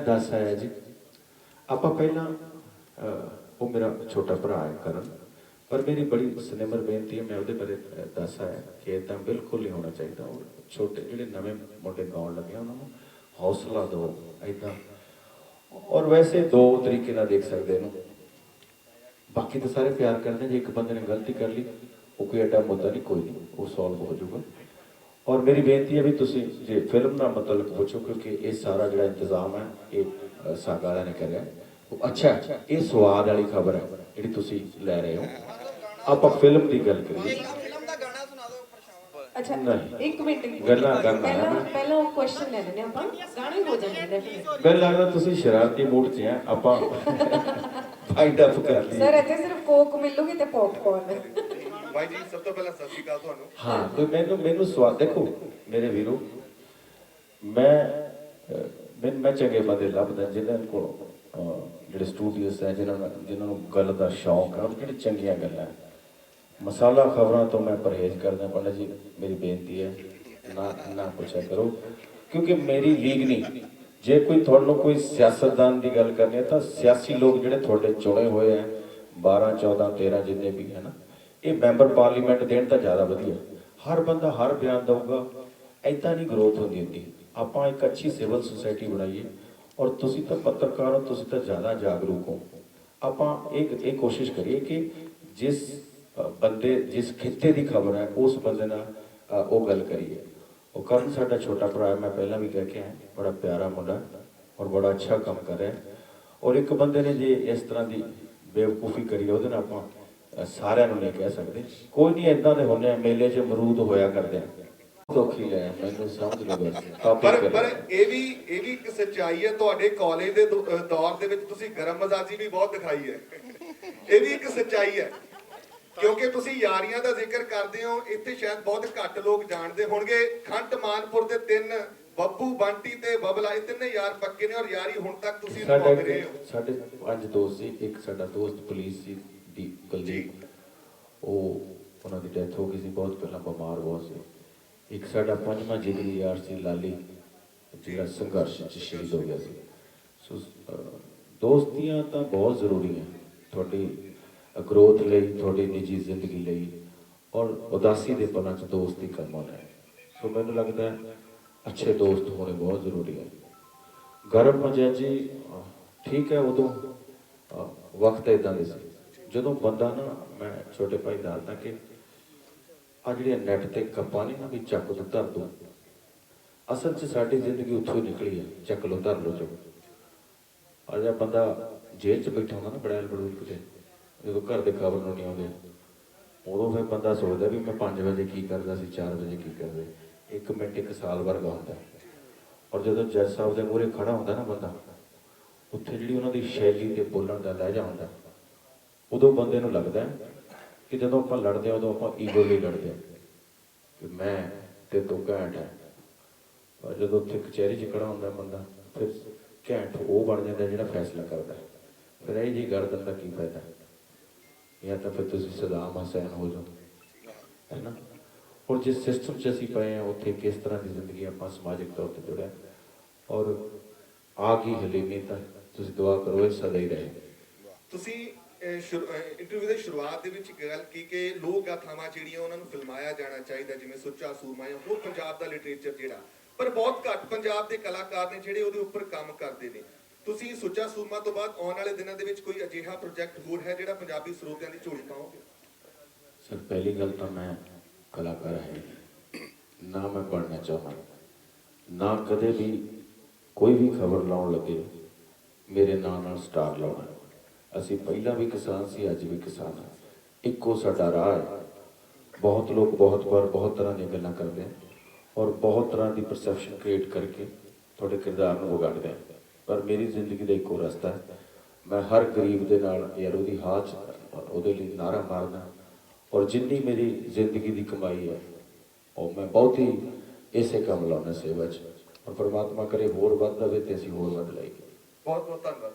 ਦੱਸ ਆਇਆ ਜੀ। ਆਪਾਂ ਪਹਿਲਾਂ ਉਹ ਮੇਰਾ ਛੋਟਾ ਭਰਾ ਹੈ ਕਰਨ, ਪਰ ਮੇਰੀ ਬੜੀ ਸਿਨੇਮਰ ਬੇਨਤੀ ਹੈ, ਮੈਂ ਉਹਦੇ ਬਾਰੇ ਦੱਸ ਆਇਆ ਕਿ ਇਦਾਂ ਬਿਲਕੁਲ ਨਹੀਂ ਹੋਣਾ ਚਾਹੀਦਾ। ਔਰ ਛੋਟੇ ਜਿਹੜੇ ਨਵੇਂ ਮੋਟੇ ਗਾਉਣ ਲੱਗੇ ਉਹਨਾਂ ਨੂੰ ਹੌਸਲਾ ਦਿਓ ਇਦਾਂ ਔਰ ਵੈਸੇ ਦੋ ਤਰੀਕੇ ਨਾਲ ਦੇਖ ਸਕਦੇ ਇਹਨੂੰ। ਬਾਕੀ ਤਾਂ ਸਾਰੇ ਪਿਆਰ ਕਰਦੇ ਜੇ ਇੱਕ ਬੰਦੇ ਨੇ ਗਲਤੀ ਕਰ ਲਈ, ਉਹ ਕੋਈ ਐਡਾ ਮੁੱਦਾ ਨਹੀਂ, ਕੋਈ ਨਹੀਂ, ਉਹ ਸੋਲਵ ਹੋ ਜਾਊਗਾ। ਔਰ ਮੇਰੀ ਬੇਨਤੀ ਹੈ ਵੀ ਤੁਸੀਂ ਜੇ ਫਿਲਮ ਦਾ ਮਤਲਬ ਪੁੱਛੋ ਕਿਉਂਕਿ ਇਹ ਸਾਰਾ ਜਿਹੜਾ ਇੰਤਜ਼ਾਮ ਹੈ ਇਹ ਅ, ਸਾਗਾ ਵਾਲਿਆਂ ਨੇ ਕਰਿਆ। ਉਹ ਅੱਛਾ ਇਹ ਸਵਾਦ ਵਾਲੀ ਖਬਰ ਹੈ ਜਿਹੜੀ ਤੁਸੀਂ ਲੈ ਰਹੇ ਹੋ। ਆਪਾਂ ਫਿਲਮ ਦੀ ਗੱਲ ਕਰੀਏ। ਫਿਲਮ ਦਾ ਗਾਣਾ ਸੁਣਾ ਦਿਓ ਪਰਛਾਵਾਂ। ਅੱਛਾ। ਇੱਕ ਮਿੰਟ ਇੱਕ ਗੱਲਾਂ ਮਿੰਟ। ਕਰਨਾ ਹੈ ਪਹਿਲਾਂ ਉਹ ਕੁਐਸਚਨ ਲੈ ਲੈਣੇ ਆਪਾਂ। ਗਾਣਾ ਹੀ ਹੋ ਜਾਣਾ ਡੈਫੀਨਿਟਲੀ ਮੈਨੂੰ ਲੱਗਦਾ ਤੁਸੀਂ ਸ਼ਰਾਰਤੀ ਮੂਡ 'ਚ ਆ ਆਪਾਂ ਫਾਈਂਡ ਅਪ ਕਰ ਸਰ ਲਈਏ ਇੱਥੇ ਸਿਰਫ ਕੋਕ ਮਿਲੂਗੀ ਤੇ ਪੌਪਕਾਰਨ ਬਾਈ ਜੀ, ਸਭ ਤੋਂ ਪਹਿਲਾਂ ਸਤਿ ਸ਼੍ਰੀ ਅਕਾਲ ਤੁਹਾਨੂੰ। ਹਾਂ, ਤੇ ਮੈਨੂੰ ਮੈਨੂੰ ਸਵਾਦ, ਦੇਖੋ, ਮੇਰੇ ਵੀਰੋ, ਮੈਂ ਮੈਂ ਮੈਂ ਚੰਗੇ ਬੰਦੇ ਲੱਭਦਾ ਜਿਹਨਾਂ ਕੋਲ ਜਿਹੜੇ ਸਟੂਡੀਓਸ ਹੈ, ਜਿਹਨਾਂ ਨੂੰ ਜਿਹਨਾਂ ਨੂੰ ਗੱਲ ਦਾ ਸ਼ੌਂਕ ਹੈ, ਉਹ ਜਿਹੜੇ ਚੰਗੀਆਂ ਗੱਲਾਂ ਮਸਾਲਾ ਖਬਰਾਂ ਤੋਂ ਮੈਂ ਪਰਹੇਜ਼ ਕਰਦਾ, ਪੰਡਤ ਜੀ, ਮੇਰੀ ਬੇਨਤੀ ਹੈ, ਨਾ ਨਾ ਪੁੱਛਿਆ ਕਰੋ, ਕਿਉਂਕਿ ਮੇਰੀ ਲੀਗ ਨਹੀਂ। ਜੇ ਕੋਈ ਤੁਹਾਨੂੰ ਕੋਈ ਸਿਆਸਤਦਾਨ ਦੀ ਗੱਲ ਕਰਨੀ ਹੈ, ਤਾਂ ਸਿਆਸੀ ਲੋਕ ਜਿਹੜੇ ਤੁਹਾਡੇ ਚੁਣੇ ਹੋਏ ਹੈ 12 14 13 ਜਿੰਨੇ ਵੀ ਹੈ ਨਾ ਇਹ ਮੈਂਬਰ ਪਾਰਲੀਮੈਂਟ ਦੇਣ ਤਾਂ ਜ਼ਿਆਦਾ ਵਧੀਆ। ਹਰ ਬੰਦਾ ਹਰ ਬਿਆਨ ਦਊਗਾ ਐਦਾਂ ਨਹੀਂ ਗਰੋਥ ਹੁੰਦੀ ਹੁੰਦੀ। ਆਪਾਂ ਇੱਕ ਅੱਛੀ ਸਿਵਲ ਸੁਸਾਇਟੀ ਬਣਾਈਏ ਔਰ ਤੁਸੀਂ ਤਾਂ ਪੱਤਰਕਾਰ ਹੋ, ਤੁਸੀਂ ਤਾਂ ਜ਼ਿਆਦਾ ਜਾਗਰੂਕ ਹੋ। ਆਪਾਂ ਇੱਕ, ਇਹ ਕੋਸ਼ਿਸ਼ ਕਰੀਏ ਕਿ ਜਿਸ ਬੰਦੇ, ਜਿਸ ਖਿੱਤੇ ਦੀ ਖਬਰ ਹੈ, ਉਸ ਬੰਦੇ ਨਾਲ ਉਹ ਗੱਲ ਕਰੀਏ। ਉਹ ਕਰਨ ਸਾਡਾ ਛੋਟਾ ਭਰਾ ਮੈਂ ਪਹਿਲਾਂ ਵੀ ਕਹਿ ਕੇ ਆਇਆ, ਬੜਾ ਪਿਆਰਾ ਮੁੰਡਾ ਔਰ ਬੜਾ ਅੱਛਾ ਕੰਮ ਕਰ ਰਿਹਾ। ਔਰ ਇੱਕ ਬੰਦੇ ਨੇ ਜੇ ਇਸ ਤਰ੍ਹਾਂ ਦੀ ਬੇਵਕੂਫੀ ਕਰੀ, ਉਹਦੇ ਨਾਲ ਆਪਾਂ ਸਾਰਿਆਂ ਨੂੰ ਨਹੀਂ ਕਹਿ ਸਕਦੇ। ਕੋਈ ਨਹੀਂ ਇਦਾਂ ਦੇ ਹੁੰਦੇ ਆ ਮੇਲੇ 'ਚ ਮਰੂਦ ਹੋਇਆ ਕਰਦੇ ਆ। ਦੁਖੀ ਲੈ ਮੈਨੂੰ ਸਮਝ ਲਓ ਪਰ। ਪਰ ਇਹ ਵੀ ਇਹ ਵੀ ਇੱਕ ਸੱਚਾਈ ਹੈ ਤੁਹਾਡੇ ਕਾਲਜ ਦੇ ਦੌਰ ਦੇ ਵਿੱਚ ਤੁਸੀਂ ਗਰਮ ਮਜ਼ਾਜੀ ਵੀ ਬਹੁਤ ਦਿਖਾਈ ਹੈ। ਇਹ ਵੀ ਇੱਕ ਸੱਚਾਈ ਹੈ। ਕਿਉਂਕਿ ਤੁਸੀਂ ਯਾਰੀਆਂ ਦਾ ਜ਼ਿਕਰ ਕਰਦੇ ਹੋ ਇੱਥੇ ਸ਼ਾਇਦ ਬਹੁਤ ਘੱਟ ਲੋਕ ਜਾਣਦੇ ਹੋਣਗੇ। ਖੰਡ ਮਾਨਪੁਰ ਦੇ ਤਿੰਨ ਬੱਬੂ ਬੰਟੀ ਤੇ ਬਬਲਾ ਇਹ ਤਿੰਨੇ ਯਾਰ ਪੱਕੇ ਨੇ ਔਰ ਯਾਰੀ ਹੁਣ ਤੱਕ ਤੁਸੀਂ ਨਿਭਾਉਂਦੇ ਰਹੇ ਹੋ। ਸਾਡੇ ਪੰਜ ਦੋਸਤ ਸੀ ਇੱਕ ਸਾਡਾ ਦੋਸਤ ਪੁਲਿਸ ਸੀ। ਦੀ ਕੁਲਦੀਪ, ਉਹ ਉਹਨਾਂ ਦੀ ਡੈਥ ਹੋ ਗਈ ਸੀ, ਬਹੁਤ ਪਹਿਲਾਂ ਬਿਮਾਰ ਬਹੁਤ ਸੀ। ਇੱਕ ਸਾਡਾ ਪੰਜਵਾਂ ਜਿਗਰੀ ਯਾਰ ਸੀ, ਲਾਲੀ, ਜਿਹੜਾ ਸੰਘਰਸ਼ ਚ ਸ਼ਹੀਦ ਹੋ ਗਿਆ ਸੀ। ਸੋ ਦੋਸਤੀਆਂ ਤਾਂ ਬਹੁਤ ਜ਼ਰੂਰੀ ਹੈ ਤੁਹਾਡੀ ਗਰੋਥ ਲਈ, ਤੁਹਾਡੀ ਨਿੱਜੀ ਜ਼ਿੰਦਗੀ ਲਈ ਔਰ ਉਦਾਸੀ ਦੇ ਪਲਾਂ ਚ ਦੋਸਤੀ ਕੰਮ ਆਉਣਾ ਹੈ। ਸੋ, ਮੈਨੂੰ ਲੱਗਦਾ ਹੈ ਅੱਛੇ ਦੋਸਤ ਹੋਣੇ ਬਹੁਤ ਜ਼ਰੂਰੀ ਹੈ। ਗਰਮ ਮਜ਼ਾ ਜੀ ਠੀਕ ਹੈ ਉਦੋਂ ਵਕਤ ਇਦਾਂ ਦੇ ਸੀ। ਜਦੋਂ ਬੰਦਾ ਨਾ, ਮੈਂ ਛੋਟੇ ਭਾਈ ਦੱਸਦਾ ਕਿ ਆ ਜਿਹੜੇ ਨੈਟ ਤੇ ਕੱਪਾਂ ਨਹੀਂ ਨਾ ਵੀ ਚੱਕ ਦੋ ਧਰ ਦੋ। ਅਸਲ 'ਚ ਸਾਡੀ ਜ਼ਿੰਦਗੀ ਉੱਥੋਂ ਨਿਕਲੀ ਹੈ ਚੱਕ ਲੋ ਧਰ ਲੋ ਜੋ ਆ ਜਾ ਬੰਦਾ ਜੇਲ੍ਹ 'ਚ ਬੈਠਾ ਹੁੰਦਾ ਨਾ ਬੜੈਲ ਬੜੂਲ ਕਿਤੇ, ਜਦੋਂ ਘਰ ਦੇ ਖਬਰ ਨੂੰ ਨਹੀਂ ਆਉਂਦੇ। ਉਦੋਂ ਫਿਰ ਬੰਦਾ ਸੋਚਦਾ ਵੀ ਮੈਂ 5 ਵਜੇ ਕੀ ਕਰਦਾ ਸੀ 4 ਵਜੇ ਕੀ ਕਰਦੇ ਇੱਕ ਮਿੰਟ, ਇੱਕ ਸਾਲ ਵਰਗਾ ਹੁੰਦਾ। ਔਰ ਜਦੋਂ ਜੱਜ ਸਾਹਿਬ ਦੇ ਮੂਹਰੇ ਖੜਾ ਹੁੰਦਾ ਨਾ ਬੰਦਾ, ਉੱਥੇ ਜਿਹੜੀ ਉਹਨਾਂ ਦੀ ਸ਼ੈਲੀ ਤੇ ਬੋਲਣ ਦਾ ਲਹਿਜਾ ਹੁੰਦਾ। ਉਦੋਂ ਬੰਦੇ ਨੂੰ ਲੱਗਦਾ ਕਿ ਜਦੋਂ ਆਪਾਂ ਲੜਦੇ ਹਾਂ, ਉਦੋਂ ਆਪਾਂ ਈਗੋ ਲਈ ਲੜਦੇ ਹਾਂ ਕਿ ਮੈਂ ਤੇ ਤੂੰ ਘੈਂਟ ਹੈ। ਪਰ ਜਦੋਂ ਉੱਥੇ ਕਚਹਿਰੀ 'ਚ ਖੜਾ ਹੁੰਦਾ ਬੰਦਾ, ਫਿਰ ਘੈਂਟ ਉਹ ਬਣ ਜਾਂਦਾ ਜਿਹੜਾ ਫੈਸਲਾ ਕਰਦਾ ਫਿਰ ਇਹ ਜੀ ਗਰਦਨ ਦਾ ਕੀ ਫਾਇਦਾ? ਜਾਂ ਤਾਂ ਫਿਰ ਤੁਸੀਂ ਸਦਾਮ ਹਸੈਨ ਹੋ ਜਾਓ, ਹੈ ਨਾ? ਔਰ ਜਿਸ ਸਿਸਟਮ 'ਚ ਅਸੀਂ ਪਏ ਹਾਂ, ਉੱਥੇ ਕਿਸ ਤਰ੍ਹਾਂ ਦੀ ਜ਼ਿੰਦਗੀ ਆਪਾਂ ਸਮਾਜਿਕ ਤੌਰ ਤੇ ਜੁੜਿਆ ਔਰ ਆ ਗਈ ਹਲੀਮੀ ਤਾਂ ਤੁਸੀਂ ਦੁਆ ਕਰੋ, ਇਹ ਸਦਾ ਹੀ ਰਹੇ। ਤੁਸੀਂ ਇੰਟਰਵਿਊ ਦੇ ਸ਼ੁਰੂਆਤ ਦੇ ਵਿੱਚ ਇੱਕ ਗੱਲ ਕੀ ਕਿ ਲੋਕ ਗਾਥਾਵਾਂ ਜਿਹੜੀਆਂ ਉਹਨਾਂ ਨੂੰ ਫਿਲਮਾਇਆ ਜਾਣਾ ਚਾਹੀਦਾ, ਜਿਵੇਂ ਸੁੱਚਾ ਸੂਰਮਾ ਜਾਂ ਹੋਰ ਪੰਜਾਬ ਦਾ ਲਿਟਰੇਚਰ ਜਿਹੜਾ, ਪਰ ਬਹੁਤ ਘੱਟ ਪੰਜਾਬ ਦੇ ਕਲਾਕਾਰ ਨੇ ਜਿਹੜੇ ਉਹਦੇ ਉੱਪਰ ਕੰਮ ਕਰਦੇ ਨੇ। ਤੁਸੀਂ ਸੁੱਚਾ ਸੂਰਮਾ ਤੋਂ ਬਾਅਦ ਆਉਣ ਵਾਲੇ ਦਿਨਾਂ ਦੇ ਵਿੱਚ ਕੋਈ ਅਜਿਹਾ ਪ੍ਰੋਜੈਕਟ ਹੋਰ ਹੈ ਜਿਹੜਾ ਪੰਜਾਬੀ ਸਰੋਤਿਆਂ ਦੀ ਝੋਲੀ ਪਾਓਗੇ? ਸਰ ਪਹਿਲੀ ਗੱਲ ਤਾਂ ਮੈਂ ਕਲਾਕਾਰ ਹੈ ਨਾ ਮੈਂ ਪੜਨਾ ਚਾਹਾਂ ਨਾ ਕਦੇ ਵੀ ਕੋਈ ਵੀ ਖਬਰ ਲਾਉਣ ਲੱਗੇ, ਮੇਰੇ ਨਾਂ ਨਾਲ ਸਟਾਰ ਲਾਉਣਾ। ਅਸੀਂ ਪਹਿਲਾਂ ਵੀ ਕਿਸਾਨ ਸੀ, ਅੱਜ ਵੀ ਕਿਸਾਨ ਹਾਂ। ਇੱਕੋ ਸਾਡਾ ਰਾਹ ਹੈ। ਬਹੁਤ ਲੋਕ ਬਹੁਤ ਵਾਰ ਬਹੁਤ ਤਰ੍ਹਾਂ ਦੀਆਂ ਗੱਲਾਂ ਕਰਦੇ ਆ ਔਰ ਬਹੁਤ ਤਰ੍ਹਾਂ ਦੀ ਪਰਸੈਪਸ਼ਨ ਕ੍ਰੀਏਟ ਕਰਕੇ ਤੁਹਾਡੇ ਕਿਰਦਾਰ ਨੂੰ ਵਿਗਾੜਦੇ ਆ ਪਰ ਮੇਰੀ ਜ਼ਿੰਦਗੀ ਦਾ ਇੱਕੋ ਰਸਤਾ ਹੈ। ਮੈਂ ਹਰ ਗਰੀਬ ਦੇ ਨਾਲ ਯਾਰ ਉਹਦੀ ਹਾਥ ਉਹਦੇ ਲਈ ਨਾਰਾ ਮਾਰਦਾ ਔਰ ਜਿੰਨੀ ਮੇਰੀ ਜ਼ਿੰਦਗੀ ਦੀ ਕਮਾਈ ਹੈ, ਉਹ ਮੈਂ ਬਹੁਤੀ ਇਸੇ ਕੰਮ ਲਾਉਣਾ ਸੇਵਾ 'ਚ। ਔਰ ਪਰਮਾਤਮਾ ਕਰੇ ਹੋਰ ਵੱਧ ਰਵੇ ਤੇ ਅਸੀਂ ਹੋਰ ਵੱਧ ਲਾਈਏ। ਬਹੁਤ ਬਹੁਤ ਧੰਨਵਾਦ